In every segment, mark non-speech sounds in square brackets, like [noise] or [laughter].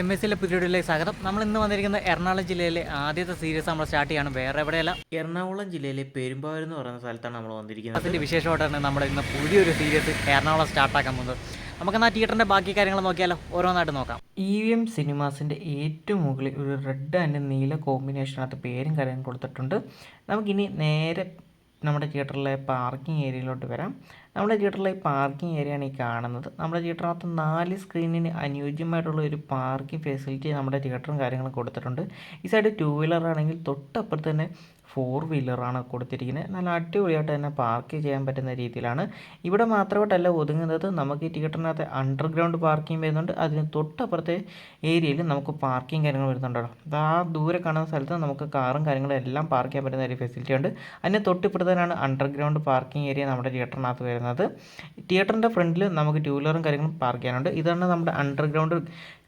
M S സിയിലെ പുതിയൊടിയിലേക്ക് സ്വാഗതം. നമ്മൾ ഇന്ന് വന്നിരിക്കുന്ന എറണാകുളം ജില്ലയിലെ ആദ്യത്തെ സീരീസ് നമ്മൾ സ്റ്റാർട്ട് ചെയ്യാണ്. വേറെ എവിടെയല്ല. എറണാകുളം ജില്ലയിലെ പെരുമ്പാവൂർ എന്ന് പറയുന്ന സ്ഥലത്താണ് നമ്മൾ വന്നിരിക്കുന്നത്. അതിന്റെ വിശേഷമായിട്ടാണ് നമ്മുടെ ഇന്ന് പുതിയൊരു സീരീസ് എറണാകുളം സ്റ്റാർട്ടാക്കാൻ പോകുന്നത്. നമുക്കെന്നാൽ തിയേറ്ററിന്റെ ബാക്കി കാര്യങ്ങൾ നോക്കിയാലോ? ഓരോന്നായിട്ട് നോക്കാം. ഇ വി എം സിനിമാസിന്റെ ഏറ്റവും മുകളിൽ ഒരു റെഡ് ആൻഡ് നീല കോമ്പിനേഷനകത്ത് പേരും കാര്യങ്ങളും കൊടുത്തിട്ടുണ്ട്. നമുക്കിനി നേരെ നമ്മുടെ തിയേറ്ററിലെ പാർക്കിംഗ് ഏരിയയിലോട്ട് വരാം. നമ്മുടെ തിയേറ്ററിലെ പാർക്കിംഗ് ഏരിയയാണ് ഈ കാണുന്നത്. നമ്മുടെ തിയേറ്ററിനകത്ത് നാല് സ്ക്രീനിന് അനുയോജ്യമായിട്ടുള്ള ഒരു പാർക്കിംഗ് ഫെസിലിറ്റി നമ്മുടെ തിയേറ്ററും കാര്യങ്ങളും കൊടുത്തിട്ടുണ്ട്. ഈ സൈഡ് ടു വീലർ ആണെങ്കിൽ തൊട്ടപ്പുറത്ത് തന്നെ ഫോർ വീലറാണ് കൊടുത്തിരിക്കുന്നത്. നല്ല അടിപൊളിയായിട്ട് തന്നെ പാർക്ക് ചെയ്യാൻ പറ്റുന്ന രീതിയിലാണ്. ഇവിടെ മാത്രമായിട്ടല്ല ഒതുങ്ങുന്നത്. നമുക്ക് ഈ തിയേറ്ററിനകത്ത് അണ്ടർഗ്രൗണ്ട് പാർക്കിംഗ് വരുന്നുണ്ട്. അതിന് തൊട്ടപ്പുറത്തെ ഏരിയയിൽ നമുക്ക് പാർക്കിംഗ് കാര്യങ്ങൾ വരുന്നുണ്ടല്ലോ അത് ആ ദൂരെ കാണുന്ന സ്ഥലത്ത് നമുക്ക് കാറും കാര്യങ്ങളും എല്ലാം പാർക്ക് ചെയ്യാൻ പറ്റുന്ന ഒരു ഫെസിലിറ്റി ഉണ്ട്. അതിന് തൊട്ടിപ്പുറത്താണ് അണ്ടർഗ്രൗണ്ട് പാർക്കിംഗ് ഏരിയ നമ്മുടെ തിയേറ്ററിനകത്ത് വരുന്നത്. തിയേറ്ററിന്റെ ഫ്രണ്ടിൽ നമുക്ക് ടൂ കാര്യങ്ങളും പാർക്ക് ചെയ്യാനുണ്ട്. ഇതാണ് നമ്മുടെ അണ്ടർഗ്രൗണ്ട്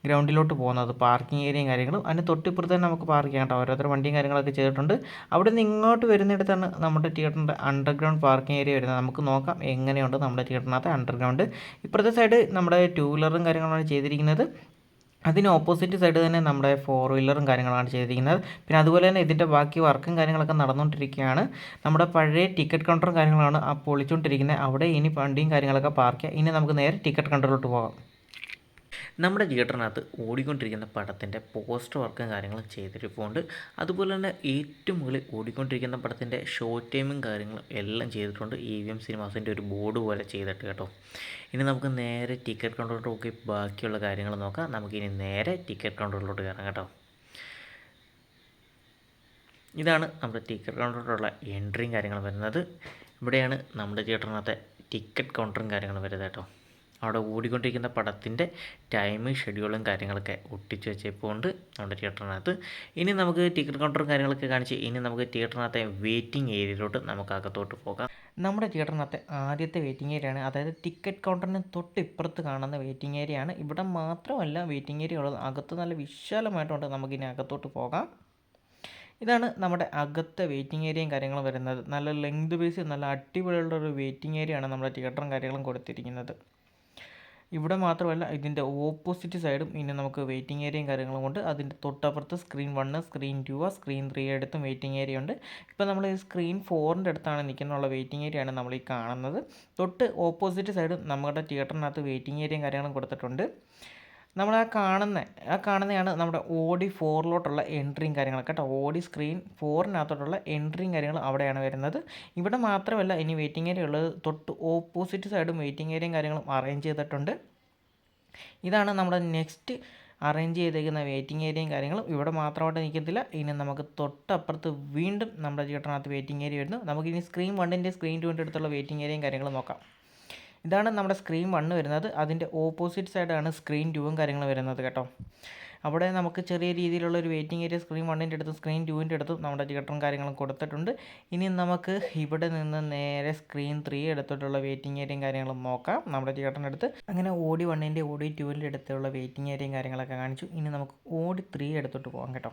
ഗ്രൗണ്ടിലോട്ട് പോകുന്നത്. പാർക്കിംഗ് ഏരിയയും കാര്യങ്ങളും. അതിന് തൊട്ടിപ്പുറത്ത് തന്നെ നമുക്ക് പാർക്ക് ചെയ്യാം കേട്ടോ. ഓരോരുത്തർ വണ്ടിയും കാര്യങ്ങളൊക്കെ ചെയ്തിട്ടുണ്ട്. അവിടെ നിന്ന് ഇങ്ങോട്ട് വരുന്നിടത്താണ് നമ്മുടെ തിയേറ്ററിന്റെ അണ്ടർഗ്രൗണ്ട് പാർക്കിംഗ് ഏരിയ വരുന്നത്. നമുക്ക് നോക്കാം എങ്ങനെയുണ്ട് നമ്മുടെ തിയേറ്ററിനകത്ത് അണ്ടർഗ്രൗണ്ട് ഇപ്പുറത്തെ സൈഡ് നമ്മുടെ ടൂ വീലറും കാര്യങ്ങളാണ് ചെയ്തിരിക്കുന്നത്. അതിന് ഓപ്പോസിറ്റ് സൈഡ് തന്നെ നമ്മുടെ ഫോർ വീലറും കാര്യങ്ങളാണ് ചെയ്തിരിക്കുന്നത്. പിന്നെ അതുപോലെ തന്നെ ഇതിന്റെ ബാക്കി വർക്കും കാര്യങ്ങളൊക്കെ നടന്നുകൊണ്ടിരിക്കുകയാണ്. നമ്മുടെ പഴയ ടിക്കറ്റ് കൗണ്ടറും കാര്യങ്ങളാണ് ആ പൊളിച്ചുകൊണ്ടിരിക്കുന്നത്. അവിടെ ഇനി വണ്ടിയും കാര്യങ്ങളൊക്കെ പാർക്ക് ഇനി നമുക്ക് നേരെ ടിക്കറ്റ് കൗണ്ടറിലോട്ട് പോകാം. നമ്മുടെ തിയേറ്ററിനകത്ത് ഓടിക്കൊണ്ടിരിക്കുന്ന പടത്തിന്റെ പോസ്റ്റർ വർക്കും കാര്യങ്ങളും ചെയ്തിരിപ്പുണ്ട് അതുപോലെ തന്നെ ഏറ്റവും മുകളിൽ ഓടിക്കൊണ്ടിരിക്കുന്ന പടത്തിന്റെ ഷോർട്ട് ടൈമും കാര്യങ്ങളും എല്ലാം ചെയ്തിട്ടുണ്ട്. ഇ വി എം സിനിമാസിന്റെ ഒരു ബോർഡ് പോലെ ചെയ്തിട്ട് കേട്ടോ. ഇനി നമുക്ക് നേരെ ടിക്കറ്റ് കൗണ്ടറിലോട്ട് നോക്കി ബാക്കിയുള്ള കാര്യങ്ങൾ നോക്കാം. നമുക്കിനി നേരെ ടിക്കറ്റ് കൗണ്ടറിലോട്ട് കയറാം കേട്ടോ. ഇതാണ് നമ്മുടെ ടിക്കറ്റ് കൗണ്ടറിലോട്ടുള്ള എൻട്രിയും കാര്യങ്ങളും വരുന്നത്. ഇവിടെയാണ് നമ്മുടെ തിയേറ്ററിനകത്തെ ടിക്കറ്റ് കൗണ്ടറും കാര്യങ്ങളും വരുന്നത് കേട്ടോ. അവിടെ ഓടിക്കൊണ്ടിരിക്കുന്ന പടത്തിന്റെ ടൈം ഷെഡ്യൂളും കാര്യങ്ങളൊക്കെ ഒട്ടിച്ച് വെച്ചപ്പോണ്ട്. നമ്മുടെ തിയേറ്ററിനകത്ത്. ഇനി നമുക്ക് ടിക്കറ്റ് കൗണ്ടറും കാര്യങ്ങളൊക്കെ കാണിച്ച് ഇനി നമുക്ക് തിയേറ്ററിനകത്തെ വെയിറ്റിംഗ് ഏരിയയിലോട്ട് നമുക്ക് അകത്തോട്ട് പോകാം. നമ്മുടെ തിയേറ്ററിനകത്തെ ആദ്യത്തെ വെയിറ്റിംഗ് ഏരിയയാണ്. അതായത് ടിക്കറ്റ് കൗണ്ടറിന് തൊട്ട് ഇപ്പുറത്ത് കാണുന്ന വെയിറ്റിംഗ് ഏരിയയാണ്. ഇവിടെ മാത്രമല്ല വെയിറ്റിംഗ് ഏരിയ ഉള്ളത്. അകത്ത് നല്ല വിശാലമായിട്ടുണ്ട്. നമുക്കിനി അകത്തോട്ട് പോകാം. ഇതാണ് നമ്മുടെ അകത്തെ വെയിറ്റിംഗ് ഏരിയയും കാര്യങ്ങളും വരുന്നത്. നല്ല ലെങ്ത് ബേസ് നല്ല അടിപൊളിയുള്ള ഒരു വെയിറ്റിംഗ് ഏരിയയാണ് നമ്മുടെ തിയേറ്ററും കാര്യങ്ങളും കൊടുത്തിരിക്കുന്നത്. ഇവിടെ മാത്രമല്ല ഇതിന്റെ ഓപ്പോസിറ്റ് സൈഡും ഇനി നമുക്ക് വെയിറ്റിംഗ് ഏരിയയും കാര്യങ്ങളും കൊണ്ട് അതിന്റെ തൊട്ടപ്പുറത്ത് screen one screen two screen three അടുത്തും വെയിറ്റിംഗ് ഏരിയ ഉണ്ട്. ഇപ്പോൾ നമ്മൾ സ്ക്രീൻ ഫോറിന്റെ അടുത്താണ് നിൽക്കുന്നുള്ള വെയിറ്റിംഗ് ഏരിയയാണ് നമ്മൾ ഈ കാണുന്നത്. തൊട്ട് ഓപ്പോസിറ്റ് സൈഡും നമ്മുടെ തിയേറ്ററിനകത്ത് വെയിറ്റിംഗ് ഏരിയയും കാര്യങ്ങളും കൊടുത്തിട്ടുണ്ട്. നമ്മൾ ആ കാണുന്ന ആ കാണുന്നതാണ് നമ്മുടെ ഓഡി ഫോറിലോട്ടുള്ള എൻട്രിയും കാര്യങ്ങളൊക്കെ കേട്ടോ ഓഡി സ്ക്രീൻ ഫോറിനകത്തോട്ടുള്ള എൻട്രിയും കാര്യങ്ങളും അവിടെയാണ് വരുന്നത്. ഇവിടെ മാത്രമല്ല ഇനി വെയിറ്റിംഗ് ഏരിയ ഉള്ളത് തൊട്ട് ഓപ്പോസിറ്റ് സൈഡും വെയിറ്റിംഗ് ഏരിയയും കാര്യങ്ങളും അറേഞ്ച് ചെയ്തിട്ടുണ്ട്. ഇതാണ് നമ്മുടെ നെക്സ്റ്റ് അറേഞ്ച് ചെയ്തേക്കുന്ന വെയിറ്റിംഗ് ഏരിയയും കാര്യങ്ങളും. ഇവിടെ മാത്രമായിട്ട് നിൽക്കത്തില്ല. ഇനി നമുക്ക് തൊട്ടപ്പുറത്ത് വീണ്ടും നമ്മുടെ ചേട്ടനകത്ത് വെയിറ്റിംഗ് ഏരിയ വരുന്നു. നമുക്കിനി സ്ക്രീൻ വണ്ണിന്റെ സ്ക്രീൻ ടുവിന്റെ അടുത്തുള്ള വെയിറ്റിംഗ് ഏരിയയും കാര്യങ്ങളും നോക്കാം. ഇതാണ് നമ്മുടെ സ്ക്രീൻ വണ്ണ് വരുന്നത്. അതിന്റെ ഓപ്പോസിറ്റ് സൈഡാണ് സ്ക്രീൻ ടൂവും കാര്യങ്ങളും വരുന്നത് കേട്ടോ. അവിടെ നമുക്ക് ചെറിയ രീതിയിലുള്ള ഒരു വെയിറ്റിംഗ് ഏരിയ സ്ക്രീൻ വണ്ണിന്റെ അടുത്തും സ്ക്രീൻ ടൂവിന്റെ അടുത്തും നമ്മുടെ ജിഗട്ടറും കാര്യങ്ങളും കൊടുത്തിട്ടുണ്ട്. ഇനി നമുക്ക് ഇവിടെ നിന്ന് നേരെ സ്ക്രീൻ ത്രീ എടുത്തിട്ടുള്ള വെയിറ്റിംഗ് ഏരിയയും കാര്യങ്ങളും നോക്കാം. നമ്മുടെ ജിഗട്ടറിന്റെ അടുത്ത്. അങ്ങനെ ഓടി വണ്ണിന്റെ ഓടി ടൂവിന്റെ അടുത്തുള്ള വെയിറ്റിംഗ് ഏരിയയും കാര്യങ്ങളൊക്കെ കാണിച്ചു. ഇനി നമുക്ക് ഓടി ത്രീ എടുത്തിട്ട് പോകാം കേട്ടോ.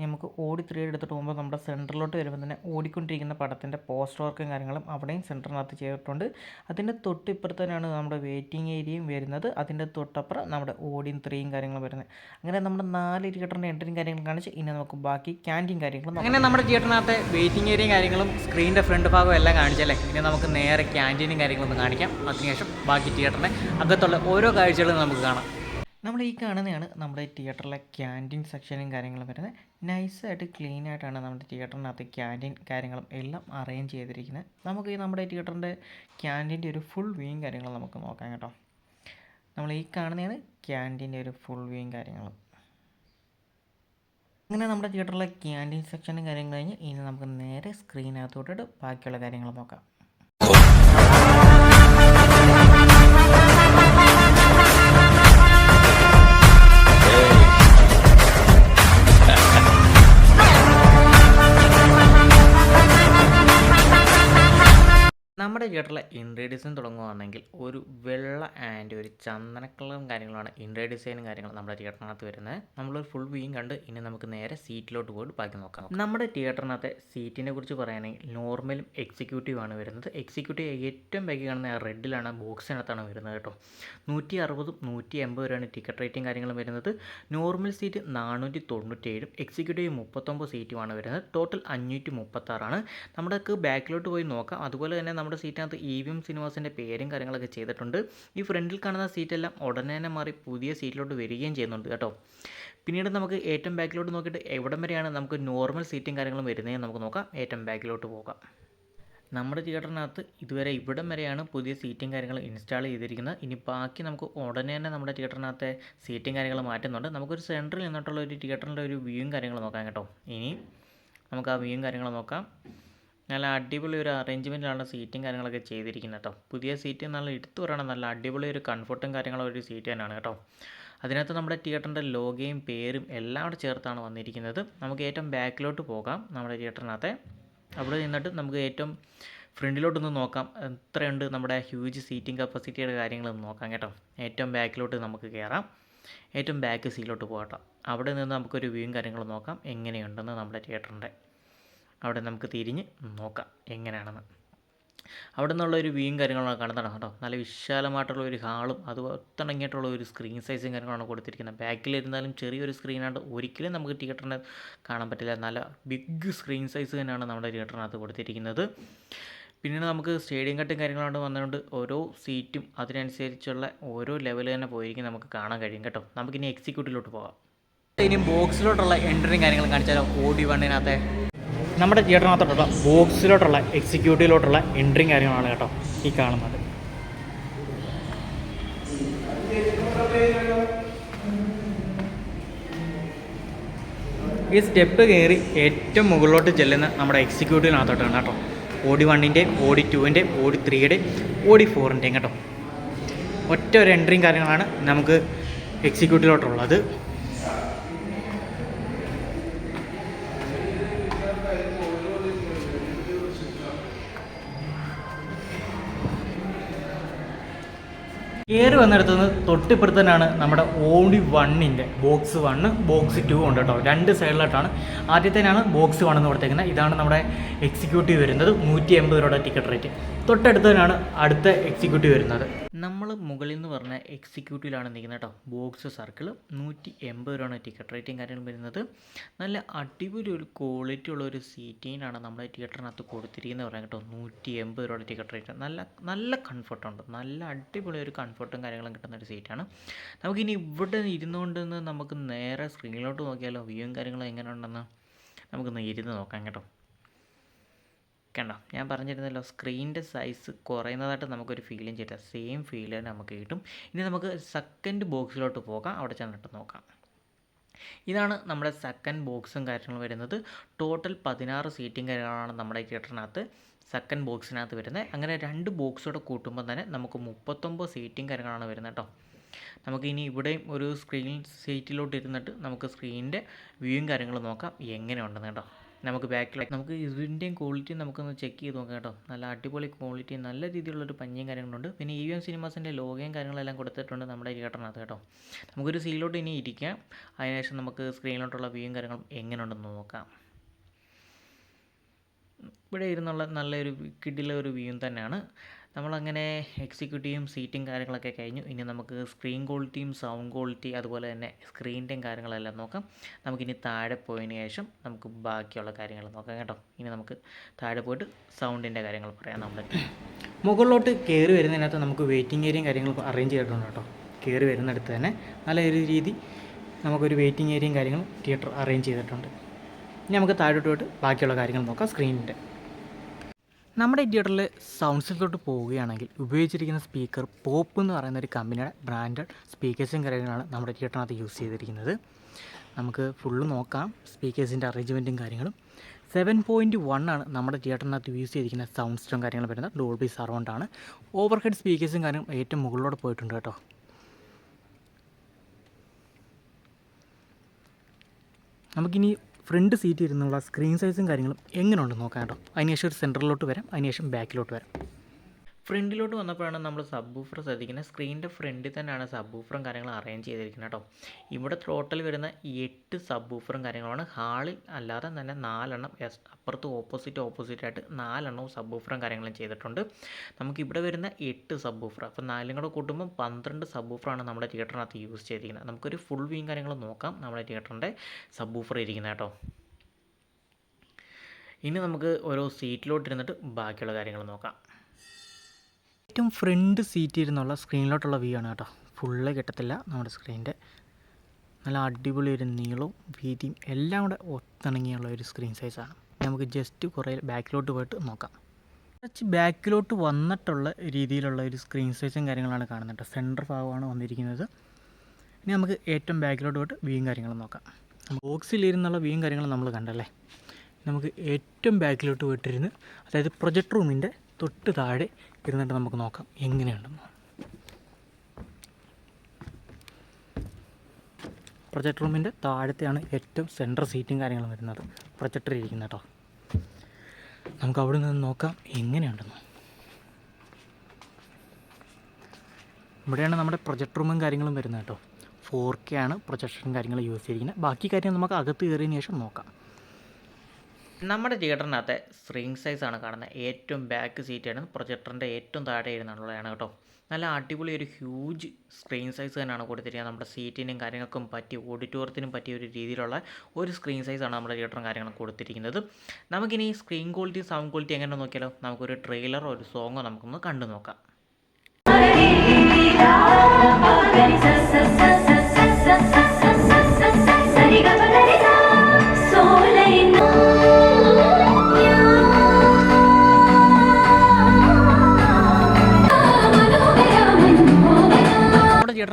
നമുക്ക് ഓടി ത്രീ എടുത്തിട്ട് പോകുമ്പോൾ നമ്മുടെ സെന്ററിലോട്ട് വരുമ്പോൾ തന്നെ ഓടിക്കൊണ്ടിരിക്കുന്ന പടത്തിന്റെ പോസ്റ്റർ വർക്കും കാര്യങ്ങളും അവിടെയും സെന്ററിനകത്ത് ചെയ്തിട്ടുണ്ട്. അതിന്റെ തൊട്ടിപ്പുറത്ത് തന്നെയാണ് നമ്മുടെ വെയിറ്റിംഗ് ഏരിയയും വരുന്നത്. അതിന്റെ തൊട്ടപ്പുറം നമ്മുടെ ഓടിയും ത്രീയും കാര്യങ്ങളും വരുന്നത്. അങ്ങനെ നമ്മുടെ നാല് തിയേറ്ററിന്റെ എൻട്രിയും കാര്യങ്ങളും കാണിച്ച് ഇനി നമുക്ക് ബാക്കി ക്യാന്റീൻ കാര്യങ്ങളും. അങ്ങനെ നമ്മുടെ തിയേറ്ററിനകത്തെ വെയിറ്റിംഗ് ഏരിയയും കാര്യങ്ങളും സ്ക്രീനിന്റെ ഫ്രണ്ട് ഭാഗവും എല്ലാം കാണിച്ചല്ലേ? ഇനി നമുക്ക് നേരെ ക്യാന്റീനും കാര്യങ്ങളും ഒന്ന് കാണിക്കാം. അതിനുശേഷം ബാക്കി തിയേറ്ററിന്റെ അകത്തുള്ള ഓരോ കാഴ്ചകളും നമുക്ക് കാണാം. നമ്മൾ ഈ കാണുന്നതാണ് നമ്മുടെ തിയേറ്ററിലെ ക്യാന്റീൻ സെക്ഷനും കാര്യങ്ങളും വരുന്നത്. നൈസായിട്ട് ക്ലീൻ ആയിട്ടാണ് നമ്മുടെ തിയേറ്ററിനകത്ത് ക്യാന്റീൻ കാര്യങ്ങളും എല്ലാം അറേഞ്ച് ചെയ്തിരിക്കുന്നത്. നമുക്ക് ഈ നമ്മുടെ തിയേറ്ററിന്റെ ക്യാന്റീന്റെ ഒരു ഫുൾ വ്യൂയും കാര്യങ്ങളും നമുക്ക് നോക്കാം കേട്ടോ. നമ്മൾ ഈ കാണുന്നതാണ് ക്യാന്റീന്റെ ഒരു ഫുൾ വ്യൂയും കാര്യങ്ങളും. അങ്ങനെ നമ്മുടെ തിയേറ്ററിലെ ക്യാന്റീൻ സെക്ഷനും കാര്യങ്ങളും കഴിഞ്ഞ് ഇനി നമുക്ക് നേരെ സ്ക്രീനകത്തോട്ടിട്ട് ബാക്കിയുള്ള കാര്യങ്ങൾ നോക്കാം. നമ്മുടെ വീട്ടിലെ ഇൻട്രീ ഡിസൈൻ തുടങ്ങുകയാണെങ്കിൽ ഒരു വെള്ള ആൻഡ് ഒരു ചന്ദന കളറും കാര്യങ്ങളാണ് ഇൻട്രീ ഡിസൈനും കാര്യങ്ങളും നമ്മുടെ തിയേറ്ററിനകത്ത് വരുന്നത്. നമ്മളൊരു ഫുൾ വ്യൂയും കണ്ട് ഇനി നമുക്ക് നേരെ സീറ്റിലോട്ട് പോയിട്ട് ബാക്കി നോക്കാം. നമ്മുടെ തിയേറ്ററിനകത്തെ സീറ്റിനെ കുറിച്ച് പറയുകയാണെങ്കിൽ നോർമലും എക്സിക്യൂട്ടീവാണ് വരുന്നത്. എക്സിക്യൂട്ടീവ് ഏറ്റവും ബാക്കി കാണുന്ന റെഡിലാണ് ബോക്സിനകത്താണ് വരുന്നത് കേട്ടോ. നൂറ്റി അറുപതും നൂറ്റി എൺപത് രൂപയാണ് ടിക്കറ്റ് റേറ്റും കാര്യങ്ങളും വരുന്നത്. നോർമൽ സീറ്റ് നാനൂറ്റി തൊണ്ണൂറ്റേഴും എക്സിക്യൂട്ടീവ് മുപ്പത്തൊമ്പത് സീറ്റുമാണ് വരുന്നത്. ടോട്ടൽ അഞ്ഞൂറ്റി മുപ്പത്താറാണ് നമ്മുടെക്ക് ബാക്കിലോട്ട് പോയി നോക്കാം. അതുപോലെ തന്നെ നമ്മുടെ സീറ്റിനകത്ത് ഇ വി എം സിനിമാസിന്റെ പേരും കാര്യങ്ങളൊക്കെ ചെയ്തിട്ടുണ്ട്. ഈ ഫ്രണ്ടിൽ കാണുന്ന സീറ്റെല്ലാം ഉടനെ തന്നെ മാറി പുതിയ സീറ്റിലോട്ട് വരികയും ചെയ്യുന്നുണ്ട് കേട്ടോ. പിന്നീട് നമുക്ക് ഏറ്റവും ബാക്കിലോട്ട് നോക്കിയിട്ട് എവിടം വരെയാണ് നമുക്ക് നോർമൽ സീറ്റും കാര്യങ്ങളും വരുന്നതെന്ന് നമുക്ക് നോക്കാം. ഏറ്റവും ബാക്കിലോട്ട് പോകാം. നമ്മുടെ തിയേറ്ററിനകത്ത് ഇതുവരെ ഇവിടം വരെയാണ് പുതിയ സീറ്റും കാര്യങ്ങളും ഇൻസ്റ്റാൾ ചെയ്തിരിക്കുന്നത്. ഇനി ബാക്കി നമുക്ക് ഉടനെ തന്നെ നമ്മുടെ തിയേറ്ററിനകത്തെ സീറ്റും കാര്യങ്ങൾ മാറ്റുന്നുണ്ട്. നമുക്കൊരു സെന്ററിൽ നിന്നിട്ടുള്ള ഒരു തിയേറ്ററിന്റെ ഒരു വ്യൂയും കാര്യങ്ങളും നോക്കാം കേട്ടോ. ഇനി നമുക്ക് ആ വ്യൂയും കാര്യങ്ങളും നോക്കാം. നല്ല അടിപൊളി ഒരു അറേഞ്ച്മെന്റിലാണ് സീറ്റും കാര്യങ്ങളൊക്കെ ചെയ്തിരിക്കുന്നത് കേട്ടോ പുതിയ സീറ്റ് നല്ല എടുത്തു പറയണം. നല്ല അടിപൊളി ഒരു കംഫർട്ടും കാര്യങ്ങളും ഒരു സീറ്റ് തന്നെയാണ് കേട്ടോ അതിനകത്ത് നമ്മുടെ തിയേറ്ററിന്റെ ലോഗയും പേരും എല്ലാം കൂടെ ചേർത്താണ് വന്നിരിക്കുന്നത്. നമുക്ക് ഏറ്റവും ബാക്കിലോട്ട് പോകാം നമ്മുടെ തിയേറ്ററിനകത്തെ അവിടെ നിന്നിട്ട് നമുക്ക് ഏറ്റവും ഫ്രണ്ടിലോട്ടൊന്ന് നോക്കാം. എത്രയുണ്ട് നമ്മുടെ ഹ്യൂജ് സീറ്റിംഗ് കപ്പാസിറ്റിയുടെ കാര്യങ്ങളൊന്ന് നോക്കാം കേട്ടോ. ഏറ്റവും ബാക്കിലോട്ട് നമുക്ക് കയറാം ഏറ്റവും ബാക്ക് സീറ്റിലോട്ട് പോകട്ടോ അവിടെ നിന്ന് നമുക്കൊരു വ്യൂയും കാര്യങ്ങളും നോക്കാം. എങ്ങനെയുണ്ടെന്ന് നമ്മുടെ തിയേറ്ററിന്റെ അവിടെ നമുക്ക് തിരിഞ്ഞ് നോക്കാം എങ്ങനെയാണെന്ന്. അവിടെ നിന്നുള്ള ഒരു വ്യൂയും കാര്യങ്ങളാണ് കാണുന്നതാണ് കേട്ടോ. നല്ല വിശാലമായിട്ടുള്ള ഒരു ഹാളും അത് ഒത്തിണങ്ങിയിട്ടുള്ള ഒരു സ്ക്രീൻ സൈസും കാര്യങ്ങളാണ് കൊടുത്തിരിക്കുന്നത്. ബാക്കിലിരുന്നാലും ചെറിയൊരു സ്ക്രീനാണ്ട് ഒരിക്കലും നമുക്ക് തിയേറ്ററിനെ കാണാൻ പറ്റില്ല. നല്ല ബിഗ് സ്ക്രീൻ സൈസ് തന്നെയാണ് നമ്മുടെ തിയേറ്ററിനകത്ത് കൊടുത്തിരിക്കുന്നത്. പിന്നീട് നമുക്ക് സ്റ്റേഡിയം കട്ടും കാര്യങ്ങളാണ് വന്നുകൊണ്ട് ഓരോ സീറ്റും അതിനനുസരിച്ചുള്ള ഓരോ ലെവൽ തന്നെ പോയിരിക്കും നമുക്ക് കാണാൻ കഴിയും കേട്ടോ. നമുക്കിനി എക്സിക്യൂട്ടീവിലോട്ട് പോകാം. ഇനി ബോക്സിലോട്ടുള്ള എൻട്രിയും കാര്യങ്ങളും കാണിച്ചാലോ? ഓടി വണ്ണിനകത്തെ നമ്മുടെ ചേട്ടനകത്തോട്ടുള്ള ബോക്സിലോട്ടുള്ള എക്സിക്യൂട്ടീവിലോട്ടുള്ള എൻട്രിയും കാര്യങ്ങളാണ് കേട്ടോ ഈ കാണുന്നത്. ഈ സ്റ്റെപ്പ് കയറി ഏറ്റവും മുകളിലോട്ട് ചെല്ലുന്ന നമ്മുടെ എക്സിക്യൂട്ടീവിനകത്തോട്ടാണ് കേട്ടോ. ഓടി വണ്ണിന്റെയും ഓടി ടുവിന്റെയും ഓടി ത്രീയുടെയും ഓടി ഫോറിന്റെയും കേട്ടോ. ഒറ്റ ഒരു എൻട്രിയും കാര്യങ്ങളാണ് നമുക്ക് എക്സിക്യൂട്ടീവിലോട്ടുള്ളത് കയറി വന്നിടത്തുനിന്ന് തൊട്ടിപ്പുറത്ത് തന്നെയാണ് നമ്മുടെ ഓടി വണ്ണിന്റെ ബോക്സ് വണ്ണ് ബോക്സ് ടു ഉണ്ട് കേട്ടോ. രണ്ട് സൈഡിലായിട്ടാണ്. ആദ്യത്തേനാണ് ബോക്സ് വൺ എന്ന് കൊടുത്തേക്കുന്നത്. ഇതാണ് നമ്മുടെ എക്സിക്യൂട്ടീവ് വരുന്നത്. നൂറ്റി എൺപത് രൂപയുടെ ടിക്കറ്റ് റേറ്റ് തൊട്ടടുത്ത് തന്നെയാണ് അടുത്ത എക്സിക്യൂട്ടീവ് വരുന്നത്. നമ്മൾ മുകളിൽ നിന്ന് പറഞ്ഞ എക്സിക്യൂട്ടീവിലാണ് നിൽക്കുന്നത് കേട്ടോ. ബോക്സ് സർക്കിൾ നൂറ്റി എൺപത് രൂപയാണ് ടിക്കറ്റ് റേറ്റിംഗ് കാര്യങ്ങളും വരുന്നത്. നല്ല അടിപൊളി ഒരു ക്വാളിറ്റി ഉള്ള ഒരു സീറ്റിനാണ് നമ്മൾ തിയേറ്ററിനകത്ത് കൊടുത്തിരിക്കുന്നത് പറയാം കേട്ടോ. നൂറ്റി എൺപത് രൂപയുടെ ടിക്കറ്റ് റേറ്റ് നല്ല നല്ല കംഫർട്ടുണ്ട് നല്ല അടിപൊളി ഒരു കംഫർട്ടും കാര്യങ്ങളും കിട്ടുന്ന ഒരു സീറ്റാണ് നമുക്കിനി ഇവിടെ ഇരുന്നുകൊണ്ട് നമുക്ക് നേരെ സ്ക്രീനിലോട്ട് നോക്കിയാലോ? വ്യൂവും കാര്യങ്ങളും എങ്ങനെയുണ്ടെന്ന് നമുക്കൊന്ന് ഇരുന്ന് നോക്കാം കേട്ടോ. കണ്ടോ? ഞാൻ പറഞ്ഞിരുന്നല്ലോ സ്ക്രീനിന്റെ സൈസ് കുറയുന്നതായിട്ട് നമുക്കൊരു ഫീലും ചെയ്യില്ല സെയിം ഫീൽ തന്നെ നമുക്ക് കിട്ടും. ഇനി നമുക്ക് സെക്കൻഡ് ബോക്സിലോട്ട് പോകാം. അവിടെ ചെന്നിട്ട് നോക്കാം. ഇതാണ് നമ്മുടെ സെക്കൻഡ് ബോക്സും കാര്യങ്ങളും വരുന്നത്. ടോട്ടൽ പതിനാറ് സീറ്റും കാര്യങ്ങളാണ് നമ്മുടെ തിയേറ്ററിനകത്ത് സെക്കൻഡ് ബോക്സിനകത്ത് വരുന്നത്. അങ്ങനെ രണ്ട് ബോക്സോടെ കൂട്ടുമ്പോൾ തന്നെ നമുക്ക് മുപ്പത്തൊമ്പത് സീറ്റും കാര്യങ്ങളാണ് വരുന്നത് കേട്ടോ നമുക്ക് ഇനി ഇവിടെയും ഒരു സ്ക്രീൻ സീറ്റിലോട്ട് ഇരുന്നിട്ട് നമുക്ക് സ്ക്രീനിന്റെ വ്യൂയും കാര്യങ്ങളും നോക്കാം. എങ്ങനെയുണ്ടെന്ന് കേട്ടോ. നമുക്ക് ബാക്കിൽ നമുക്ക് ഇതിന്റെയും ക്വാളിറ്റി നമുക്കൊന്ന് ചെക്ക് ചെയ്ത് നോക്കാം കേട്ടോ. നല്ല അടിപൊളി ക്വാളിറ്റി നല്ല രീതിയിലുള്ളൊരു പഞ്ഞിയും കാര്യങ്ങളുണ്ട്. പിന്നെ ഇ വി എം സിനിമാസിന്റെ ലോഗയും കാര്യങ്ങളെല്ലാം കൊടുത്തിട്ടുണ്ട് നമ്മുടെ തിയേറ്ററിനകത്ത് കേട്ടോ. നമുക്കൊരു സീലോട്ട് ഇനി ഇരിക്കാം. അതിനുശേഷം നമുക്ക് സ്ക്രീനിലോട്ടുള്ള വ്യൂയും കാര്യങ്ങളും എങ്ങനെയുണ്ടെന്ന് നോക്കാം. ഇവിടെ ഇരുന്നുള്ള നല്ലൊരു കിഡിലെ ഒരു വ്യൂ തന്നെയാണ്. നമ്മളങ്ങനെ എക്സിക്യൂട്ടീവും സീറ്റും കാര്യങ്ങളൊക്കെ കഴിഞ്ഞു. ഇനി നമുക്ക് സ്ക്രീൻ ക്വാളിറ്റിയും സൗണ്ട് ക്വാളിറ്റി അതുപോലെ തന്നെ സ്ക്രീനിന്റെയും കാര്യങ്ങളെല്ലാം നോക്കാം. നമുക്കിനി താഴെ പോയതിന് ശേഷം നമുക്ക് ബാക്കിയുള്ള കാര്യങ്ങൾ നോക്കാം കേട്ടോ. ഇനി നമുക്ക് താഴെ പോയിട്ട് സൗണ്ടിന്റെ കാര്യങ്ങൾ പറയാം നമ്മൾ [clears throat] മുകളിലോട്ട് കയറി വരുന്നതിനകത്ത് നമുക്ക് വെയിറ്റിംഗ് ഏരിയയും കാര്യങ്ങളും അറേഞ്ച് ചെയ്തിട്ടുണ്ട് കേട്ടോ. കയറി വരുന്നിടത്ത് തന്നെ നല്ല ഒരു രീതി നമുക്കൊരു വെയിറ്റിംഗ് ഏരിയയും കാര്യങ്ങളും തിയേറ്റർ അറേഞ്ച് ചെയ്തിട്ടുണ്ട്. ഇനി നമുക്ക് താഴോട്ട് പോയിട്ട് ബാക്കിയുള്ള കാര്യങ്ങൾ നോക്കാം സ്ക്രീനിന്റെ നമ്മുടെ തിയേറ്ററിൽ സൗണ്ട് സിസ്റ്റത്തോട്ട് പോവുകയാണെങ്കിൽ ഉപയോഗിച്ചിരിക്കുന്ന സ്പീക്കർ പോപ്പ് എന്ന് പറയുന്ന ഒരു കമ്പനിയുടെ ബ്രാൻഡഡ് സ്പീക്കേഴ്സും കാര്യങ്ങളാണ് നമ്മുടെ തിയേറ്ററിനകത്ത് യൂസ് ചെയ്തിരിക്കുന്നത്. നമുക്ക് ഫുള്ള് നോക്കാം സ്പീക്കേഴ്സിന്റെ അറേഞ്ച്മെന്റും കാര്യങ്ങളും. സെവൻ പോയിന്റ് വൺ ആണ് നമ്മുടെ തിയേറ്ററിനകത്ത് യൂസ് ചെയ്തിരിക്കുന്ന സൗണ്ട് സിസ്റ്റം കാര്യങ്ങൾ വരുന്നത് ഡോൾബി സറൗണ്ടാണ് ഓവർ ഹെഡ് സ്പീക്കേഴ്സും കാര്യങ്ങളും ഏറ്റവും മുകളിലോട്ട് പോയിട്ടുണ്ട് കേട്ടോ. നമുക്കിനി ഫ്രണ്ട് സീറ്റ് ഇരുന്നുള്ള സ്ക്രീൻ സൈസും കാര്യങ്ങളും എങ്ങനെയുണ്ടെന്ന് നോക്കാം കേട്ടോ. അതിനുശേഷം ഒരു സെന്ററിലോട്ട് വരാം. അതിനുശേഷം ബാക്കിലോട്ട് വരാം. ഫ്രണ്ടിലോട്ട് വന്നപ്പോഴാണ് നമ്മൾ സബ് ഊഫർ ശ്രദ്ധിക്കുന്നത് സ്ക്രീനിന്റെ ഫ്രണ്ടിൽ തന്നെയാണ് സബ് ഊഫറും കാര്യങ്ങളും അറേഞ്ച് ചെയ്തിരിക്കുന്നത് കേട്ടോ. ഇവിടെ ടോട്ടൽ വരുന്ന എട്ട് സബ് ഊഫറും കാര്യങ്ങളുമാണ് ഹാളിൽ അല്ലാതെ തന്നെ നാലെണ്ണം എസ് അപ്പുറത്ത് ഓപ്പോസിറ്റ് ഓപ്പോസിറ്റ് ആയിട്ട് നാലെണ്ണവും സബ് ഊഫറും കാര്യങ്ങളും ചെയ്തിട്ടുണ്ട്. നമുക്ക് ഇവിടെ വരുന്ന എട്ട് സബ് അപ്പോൾ നാലും കൂടെ കൂട്ടുമ്പോൾ പന്ത്രണ്ട് സബ് ഊഫറാണ് നമ്മുടെ തിയേറ്ററിനകത്ത് യൂസ് ചെയ്തിരിക്കുന്നത്. നമുക്കൊരു ഫുൾ വ്യൂയും കാര്യങ്ങളും നോക്കാം. നമ്മുടെ തിയേറ്ററിന്റെ സബ് ഊഫർ ഇരിക്കുന്നത് കേട്ടോ. ഇനി നമുക്ക് ഓരോ സീറ്റിലോട്ടിരുന്നിട്ട് ബാക്കിയുള്ള കാര്യങ്ങൾ നോക്കാം. ഏറ്റവും ഫ്രണ്ട് സീറ്റ് ഇരുന്നുള്ള സ്ക്രീനിലോട്ടുള്ള വ്യൂ ആണ് കേട്ടോ. ഫുള്ള് കിട്ടത്തില്ല നമ്മുടെ സ്ക്രീനിന്റെ നല്ല അടിപൊളി ഒരു നീളവും വീതിയും എല്ലാം കൂടെ ഒത്തിണങ്ങിയുള്ള ഒരു സ്ക്രീൻ സൈസാണ് നമുക്ക് ജസ്റ്റ് കുറേ ബാക്കിലോട്ട് പോയിട്ട് നോക്കാം. കുറച്ച് ബാക്കിലോട്ട് വന്നിട്ടുള്ള രീതിയിലുള്ള ഒരു സ്ക്രീൻ സൈസും കാര്യങ്ങളാണ് കാണുന്നത് സെന്റർ ഭാഗമാണ് വന്നിരിക്കുന്നത്. ഇനി നമുക്ക് ഏറ്റവും ബാക്കിലോട്ട് പോയിട്ട് വ്യൂയും കാര്യങ്ങളും നോക്കാം. ബോക്സിലിരുന്നുള്ള വ്യൂയും കാര്യങ്ങളും നമ്മൾ കണ്ടല്ലേ? നമുക്ക് ഏറ്റവും ബാക്കിലോട്ട് പോയിട്ടിരുന്ന് അതായത് പ്രൊജക്ട് റൂമിന്റെ തൊട്ട് താഴെ ഇരുന്നിട്ട് നമുക്ക് നോക്കാം. എങ്ങനെയുണ്ടെന്ന്. പ്രൊജക്ട് റൂമിന്റെ താഴത്തെയാണ് ഏറ്റവും സെന്റർ സീറ്റും കാര്യങ്ങളും വരുന്നത്. പ്രൊജക്ടർ ഇരിക്കുന്നത് കേട്ടോ. നമുക്ക് അവിടെ നിന്ന് നോക്കാം എങ്ങനെയുണ്ടെന്ന്. ഇവിടെയാണ് നമ്മുടെ പ്രൊജക്ട് റൂമും കാര്യങ്ങളും വരുന്നത് കേട്ടോ. ഫോർ കെ ആണ് പ്രൊജക്ടറും കാര്യങ്ങൾ യൂസ് ചെയ്തിരിക്കുന്നത്. ബാക്കി കാര്യം നമുക്ക് അകത്ത് കയറിയതിന് ശേഷം നോക്കാം. നമ്മുടെ തിയേറ്ററിനകത്തെ സ്ക്രീൻ സൈസാണ് കാണുന്നത്. ഏറ്റവും ബാക്ക് സീറ്റാണ് പ്രൊജക്ടറിന്റെ ഏറ്റവും താഴെ ഇരുന്നുള്ളതാണ് കേട്ടോ. നല്ല അടിപൊളി ഒരു ഹ്യൂജ് സ്ക്രീൻ സൈസ് തന്നെയാണ് കൊടുത്തിരിക്കുന്നത്. നമ്മുടെ സീറ്റിനും കാര്യങ്ങൾക്കും പറ്റി ഓഡിറ്റോറിയത്തിനും പറ്റിയ ഒരു രീതിയിലുള്ള ഒരു സ്ക്രീൻ സൈസാണ് നമ്മുടെ തിയേറ്ററും കാര്യങ്ങളും കൊടുത്തിരിക്കുന്നത്. നമുക്കിനി സ്ക്രീൻ ക്വാളിറ്റി സൗണ്ട് ക്വാളിറ്റി എങ്ങനെ നോക്കിയാലോ? നമുക്കൊരു ട്രെയിലറോ ഒരു സോങ്ങോ നമുക്കൊന്ന് കണ്ടു നോക്കാം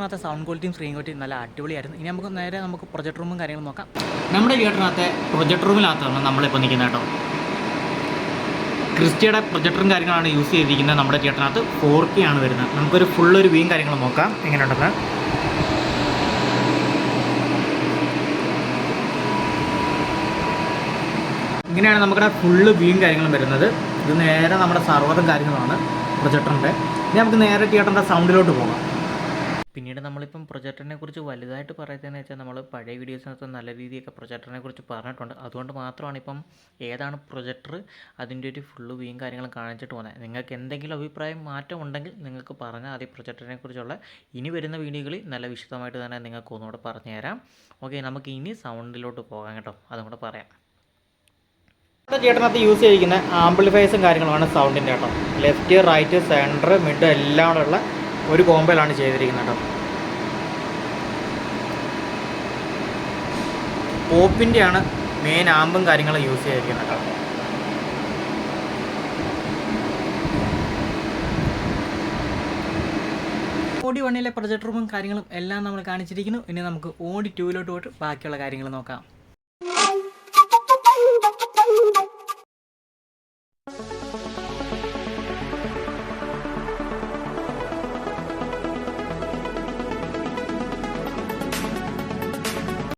തിയേറ്ററിനകത്തെ സൗണ്ട് ക്വാളിറ്റിയും സ്ക്രീൻ ക്വാളിറ്റിയും നല്ല അടിപൊളിയായിരുന്നു. ഇനി നമുക്ക് നേരെ നമുക്ക് പ്രൊജക്ട് റൂമും കാര്യങ്ങളും നോക്കാം. നമ്മുടെ തിയേറ്ററിനകത്തെ പ്രൊജക്ട് റൂമിനകത്താണ് നമ്മളിപ്പോൾ നിൽക്കുന്നത് കേട്ടോ. ക്രിസ്റ്റിയുടെ പ്രൊജക്ടറും കാര്യങ്ങളാണ് യൂസ് ചെയ്തിരിക്കുന്നത് നമ്മുടെ തിയേറ്ററിനകത്ത് ഫോർ കെ ആണ് വരുന്നത്. നമുക്കൊരു ഫുൾ ഒരു വ്യൂയും കാര്യങ്ങളും നോക്കാം. എങ്ങനെയുണ്ടെന്ന്? ഇങ്ങനെയാണ് നമ്മുടെ ഫുള്ള് വ്യൂയും കാര്യങ്ങളും വരുന്നത്. ഇത് നേരെ നമ്മുടെ സർവറും കാര്യങ്ങളുമാണ് പ്രൊജക്ടറിന്റെ ഇനി നമുക്ക് നേരെ തിയേറ്ററിന്റെ സൗണ്ടിലോട്ട് പോകാം. പിന്നീട് നമ്മളിപ്പം പ്രൊജക്ടറിനെ കുറിച്ച് വലുതായിട്ട് പറയുന്നതെന്ന് വെച്ചാൽ നമ്മൾ പഴയ വീഡിയോസിനകത്ത് നല്ല രീതിയൊക്കെ പ്രൊജക്ടറിനെ കുറിച്ച് പറഞ്ഞിട്ടുണ്ട്. അതുകൊണ്ട് മാത്രമാണ് ഇപ്പം ഏതാണ് പ്രൊജക്ടർ അതിന്റെ ഒരു ഫുള്ള് വ്യൂയും കാര്യങ്ങളും കാണിച്ചിട്ട് പോകുന്നത്. നിങ്ങൾക്ക് എന്തെങ്കിലും അഭിപ്രായം മാറ്റം ഉണ്ടെങ്കിൽ നിങ്ങൾക്ക് പറഞ്ഞാൽ ആദ്യം പ്രൊജക്ടറിനെ കുറിച്ചുള്ള ഇനി വരുന്ന വീഡിയോകളിൽ നല്ല വിശദമായിട്ട് തന്നെ നിങ്ങൾക്ക് ഒന്നുകൂടെ പറഞ്ഞു തരാം. ഓക്കെ നമുക്ക് ഇനി സൗണ്ടിലോട്ട് പോകാം കേട്ടോ. അതും കൂടെ പറയാം. ചേട്ടനകത്ത് യൂസ് ചെയ്തിരിക്കുന്ന ആംപ്ലിഫയേഴ്സും കാര്യങ്ങളുമാണ് സൗണ്ടിന്റെ കേട്ടോ. ലെഫ്റ്റ് റൈറ്റ് സെന്റർ മിഡ് എല്ലാം ഉള്ള ഒരു കോമ്പയിലാണ് ചെയ്തിരിക്കുന്നത് കേട്ടോ. പോപ്പിന്റെയാണ് മെയിൻ ആമ്പും കാര്യങ്ങളും യൂസ് ചെയ്തിരിക്കുന്നത് കേട്ടോ. ഓഡി വണ്ണിലെ പ്രൊജക്ടറും കാര്യങ്ങളും എല്ലാം നമ്മൾ കാണിച്ചിരിക്കുന്നു. ഇനി നമുക്ക് ഓഡി ടൂവിലോട്ട് പോയിട്ട് ബാക്കിയുള്ള കാര്യങ്ങൾ നോക്കാം.